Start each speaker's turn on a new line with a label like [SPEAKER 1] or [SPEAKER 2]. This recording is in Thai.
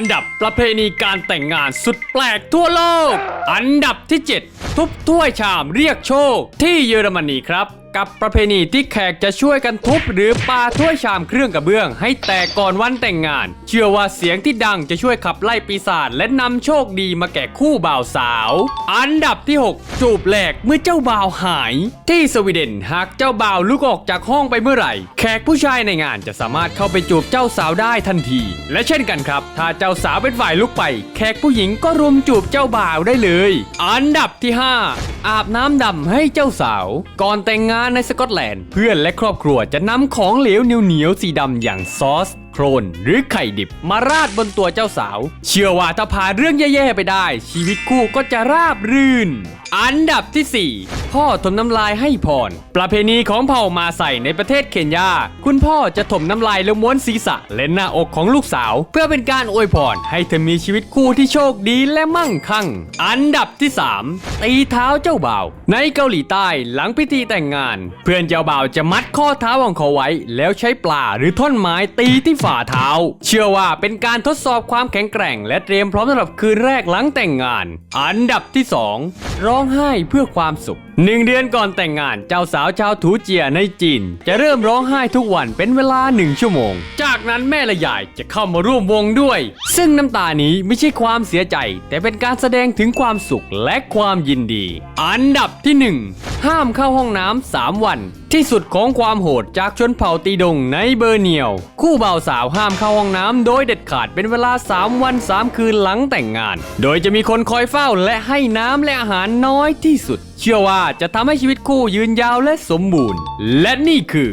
[SPEAKER 1] อันดับประเพณีการแต่งงานสุดแปลกทั่วโลก อันดับที่ 7 ทุบถ้วยชามเรียกโชคที่เยอรมนีครับ กับประเพณีที่แขกจะช่วยกันทุบหรือปาถ้วยชามเครื่องกระเบื้อง ให้แตกก่อนวันแต่งงาน เชื่อว่าเสียงที่ดังจะช่วยขับไล่ปีศาจและนำโชคดีมาแก่คู่บ่าวสาว อันดับที่ 6 จูบแหลกเมื่อเจ้าบ่าวหาย ที่สวีเดนหากเจ้าบ่าวลุกออกจากห้องไปเมื่อไหร่ แขกผู้ชายในงานจะสามารถเข้าไปจูบเจ้าสาวได้ทันที และเช่นกันครับ ถ้าเจ้าสาวเป็นฝ่ายลุกไป แขกผู้หญิงก็รุมจูบเจ้าบ่าวได้เลย อันดับที่ 5อาบน้ำดำให้เจ้าสาว ก่อนแต่งงานในสกอตแลนด์ เพื่อนและครอบครัวจะนำของเหลวเหนียวๆสีดำอย่างซอสโครนหรือไข่ดิบมาราดบนตัวเจ้าสาว เชื่อว่าถ้าผ่านเรื่องแย่ๆไปได้ ชีวิตคู่ก็จะราบรื่น อันดับที่ 4พ่อถมน้ำลายให้พร ประเพณีของเผ่ามาใส่ในประเทศเคนยา คุณพ่อจะถมน้ำลายแล้วม้วนศีรษะและหน้าอกของลูกสาว เพื่อเป็นการอวยพรให้เธอมีชีวิตคู่ที่โชคดีและมั่งคั่ง อันดับที่ 3 ตีเท้าเจ้าบ่าว ในเกาหลีใต้หลังพิธีแต่งงาน เพื่อนเจ้าบ่าวจะมัดข้อเท้าของเขาไว้ แล้วใช้ปลาหรือท่อนไม้ตีที่ฝ่าเท้า เชื่อว่าเป็นการทดสอบความแข็งแกร่ง และเตรียมพร้อมสำหรับคืนแรกหลังแต่งงาน อันดับที่ 2 ร้องไห้เพื่อความสุขหนึ่งเดือนก่อนแต่งงานเจ้าสาวชาวถูเจียในจีน จะเริ่มร้องไห้ทุกวันเป็นเวลาหนึ่งชั่วโมง จากนั้นแม่และยายจะเข้ามาร่วมวงด้วย ซึ่งน้ำตานี้ไม่ใช่ความเสียใจ แต่เป็นการแสดงถึงความสุขและความยินดี อันดับที่1 ห้ามเข้าห้องน้ำ3วัน ที่สุดของความโหดจากชนเผ่าตีดงในเบอร์เนียว คู่บ่าวสาวห้ามเข้าห้องน้ำโดยเด็ดขาดเป็นเวลา 3 วัน 3 คืนหลังแต่งงาน โดยจะมีคนคอยเฝ้าและให้น้ำและอาหารน้อยที่สุด เชื่อว่าจะทำให้ชีวิตคู่ยืนยาวและสมบูรณ์ และนี่คือ